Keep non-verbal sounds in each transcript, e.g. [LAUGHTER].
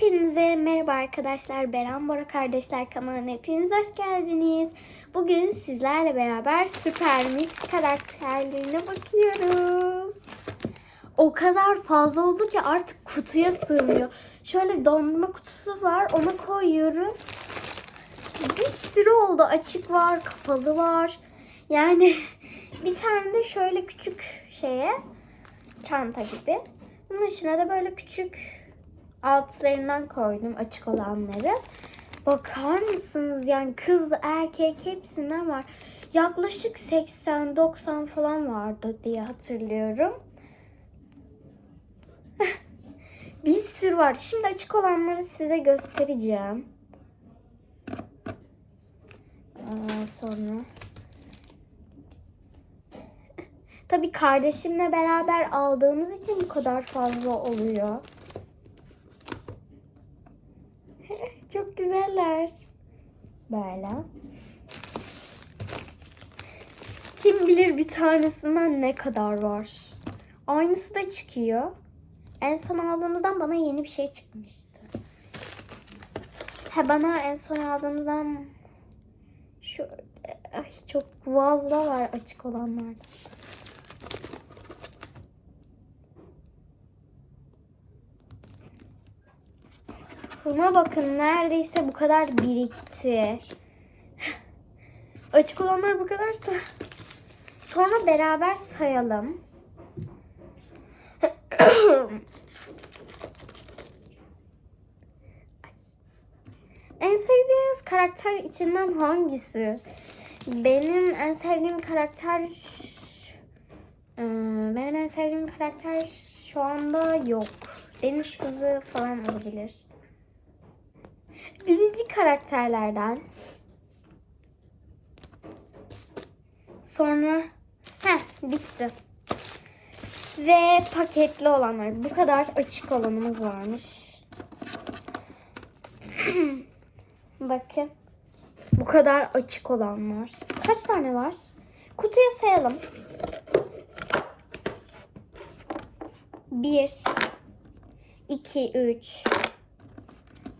Hepinize merhaba arkadaşlar. Beren Bora Kardeşler kanalına hepiniz hoş geldiniz. Bugün sizlerle beraber Süper Mix karakterlerine bakıyoruz. O kadar fazla oldu ki artık kutuya sığmıyor. Şöyle dondurma kutusu var. Ona koyuyorum. Bir sürü oldu. Açık var, kapalı var. Yani [LAUGHS] bir tane de şöyle küçük şeye çanta gibi. Bunun içine de böyle küçük altlarından koydum açık olanları. Bakar mısınız yani kız erkek hepsinden var. Yaklaşık 80-90 falan vardı diye hatırlıyorum. [LAUGHS] Bir sürü var. Şimdi açık olanları size göstereceğim. Aa, sonra. [LAUGHS] Tabii kardeşimle beraber aldığımız için bu kadar fazla oluyor. Güzeller. Böyle. Kim bilir bir tanesinden ne kadar var. Aynısı da çıkıyor. En son aldığımızdan bana yeni bir şey çıkmıştı. Ha bana en son aldığımızdan şu ay, çok fazla var açık olanlardan. Buna bakın neredeyse bu kadar birikti. Açık olanlar bu kadarsa. Sonra beraber sayalım. en sevdiğiniz karakter içinden hangisi? Benim en sevdiğim karakter Ee, benim en sevdiğim karakter şu anda yok. Deniz kızı falan olabilir birinci karakterlerden. Sonra heh bitti. Ve paketli olanlar. Bu kadar açık olanımız varmış. [CLEARS THROAT] Bakın. Bu kadar açık olan var. Kaç tane var? Kutuya sayalım. Bir, iki, üç,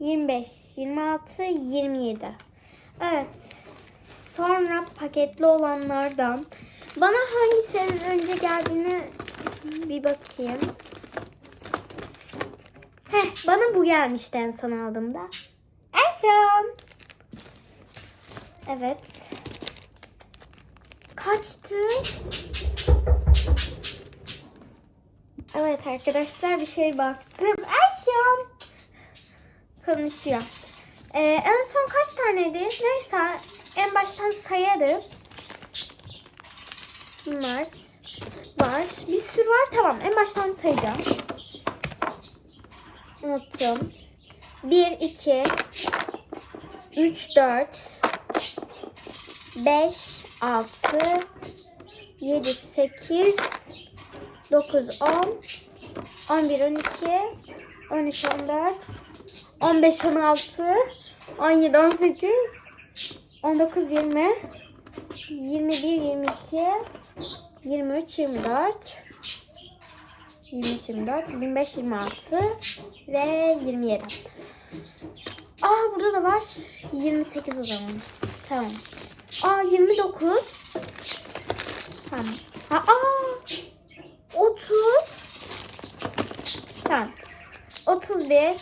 25, 26, 27. Evet. Sonra paketli olanlardan bana hangisi önce geldiğini bir bakayım. Heh, bana bu gelmişti en son aldığımda. Erşan. Evet. Kaçtı? Evet arkadaşlar bir şey baktım. Erşan konuşuyor. Ee, en son kaç taneydi? Neyse en baştan sayarız. Bunlar var. Bir sürü var. Tamam en baştan sayacağım. Unuttum. 1, 2, 3, 4, 5, 6, 7, 8, 9, 10, 11, 12, 13, 14, 15, 16, 17, 18, 19, 20, 21, 22, 23, 24, 23, 24, 25, 26 ve 27. Aa burada da var. 28 o zaman. Tamam. Aa 29. Tamam. Aa 30. Tamam. 31,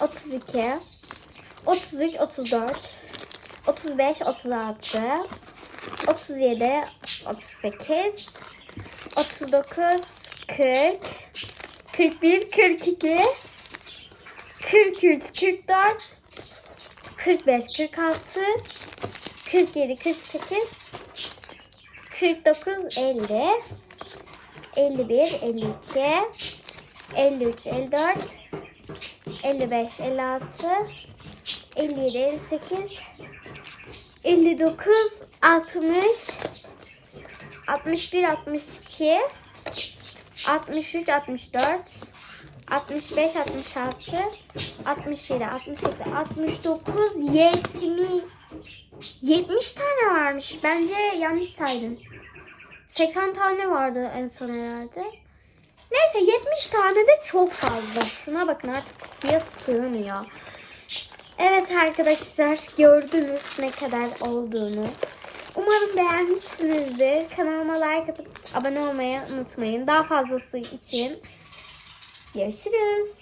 32, 33, 34, 35, 36, 37, 38, 39, 40, 41, 42, 43, 44, 45, 46, 47, 48, 49, 50, 51, 52, 53, 54, 55, 56, 57, 58, 59, 60, 61, 62, 63, 64, 65, 66, 67, 68, 69, 70. 70 tane varmış. Bence yanlış saydım. 80 tane vardı en son herhalde. Neyse 70 tane de çok fazla. Şuna bakın artık kutuya sığmıyor. Evet arkadaşlar gördünüz ne kadar olduğunu. Umarım beğenmişsinizdir. Kanalıma like atıp abone olmayı unutmayın. Daha fazlası için görüşürüz.